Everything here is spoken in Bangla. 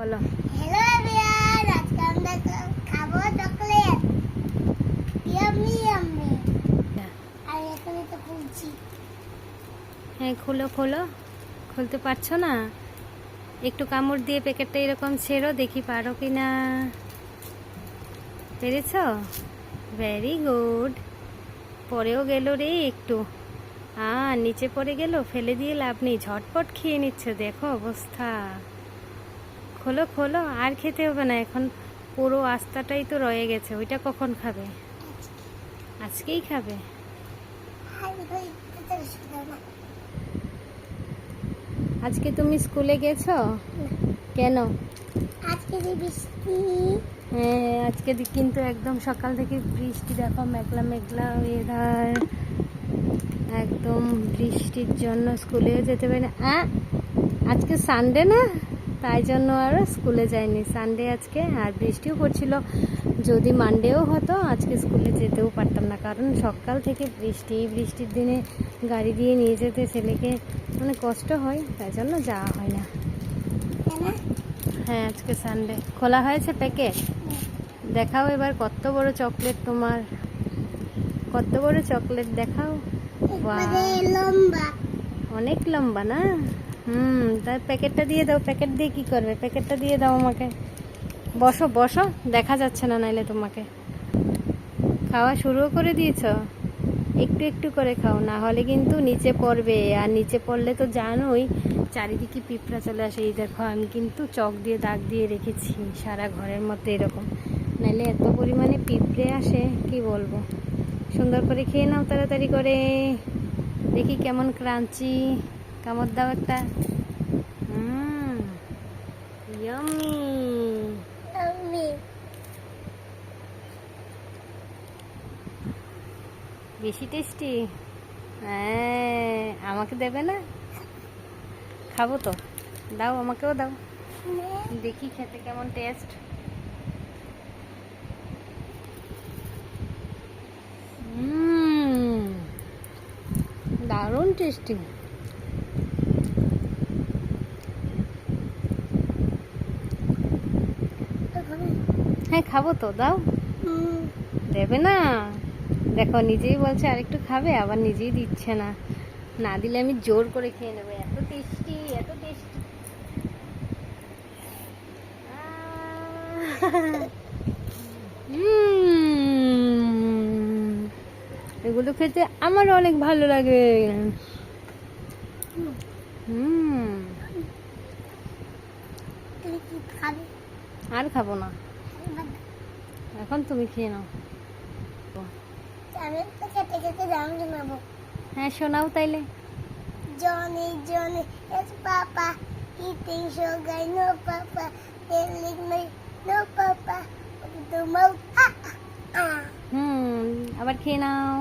বলো। হ্যালো এভরিওয়ান আজকে আমরা খাব চকলেট ইয়াম্মি ইয়াম্মি আর এখানে তো খুলছি হ্যাঁ খোলো খোলো। খুলতে পারছ না? একটু কামড় দিয়ে প্যাকেটটা এরকম ছেড়ো দেখি পারো কি না। পেরেছ? ভেরি গুড পরেও গেল রে একটু। আ নিচে পড়ে গেল ফেলে দিয়ে লাভ নেই। ঝটপট খেয়ে নিচ্ছে দেখো অবস্থা। খোলো খোলো আর খেতে হবে না। এখন পুরো আস্তাটাই তো রয়ে গেছে। ওইটা কখন খাবে? আজকেই খাবে? আজকে তুমি স্কুলে গেছো? কেন? আজকে যে বৃষ্টি। হ্যাঁ আজকে কিন্তু একদম সকাল থেকে বৃষ্টি দেখো মেঘলা মেঘলা ওয়েদার একদম বৃষ্টির জন্য স্কুলেও যেতে পারি না। আজকে সানডে না? তাই জন্য আর স্কুলে যাইনি। সানডে আজকে আর বৃষ্টিও পড়ছিল। যদি মানডেও হতো আজকে স্কুলে যেতেও পারতাম না। কারণ সকাল থেকে বৃষ্টি বৃষ্টির দিনে গাড়ি দিয়ে নিয়ে যেতে ছেলেকে মানে কষ্ট হয় তাই জন্য যাওয়া হয় না। হ্যাঁ আজকে সানডে খোলা হয়েছে প্যাকেট দেখাও এবার কত বড় চকলেট তোমার। কত বড় চকলেট দেখাও। অনেক লম্বা না? হুম তার প্যাকেটটা দিয়ে দাও, প্যাকেট দিয়ে কি করবে? প্যাকেটটা দিয়ে দাও আমাকে। বসো বসো, দেখা যাচ্ছে না নাইলে তোমাকে। খাওয়া শুরুও করে দিয়েছ? একটু একটু করে খাও, না হলে কিন্তু নিচে পড়বে। আর নিচে পড়লে তো জানোই, চারিদিকে পিঁপড়া চলে আসে। এই দেখো, আমি কিন্তু চক দিয়ে, দাগ দিয়ে রেখেছি, সারা ঘরের মধ্যে এরকম। নাইলে এত পরিমাণে পিঁপড়ে আসে, কি বলব? সুন্দর করে খেয়ে নাও তাড়াতাড়ি করে। দেখি কেমন ক্রাঞ্চি। কামড় দাও একটা। ইয়ামি বেশি টেস্টি হ্যাঁ আমাকে দেবে না? খাব তো। দাও আমাকেও দাও। দেখি খেতে কেমন টেস্ট দারুণ টেস্টি হ্যাঁ খাব তো দাও। দেবে না। দেখো নিজেই বলছে আরেকটু খাবে আবার নিজেই দিচ্ছে না। না দিলে আমি জোর করে খেয়ে নেব। এত টেস্টি এত টেস্টি। এগুলো খেতে আমার অনেক ভালো লাগে। হুম। আর খাব না। এখন তুমি খেয়ে নাও। হ্যাঁ শোনাও তাইলে। জনি জনি পাপা কি eating show guy no papa telling my no papa তোমাও হুম আবার খেয়ে নাও।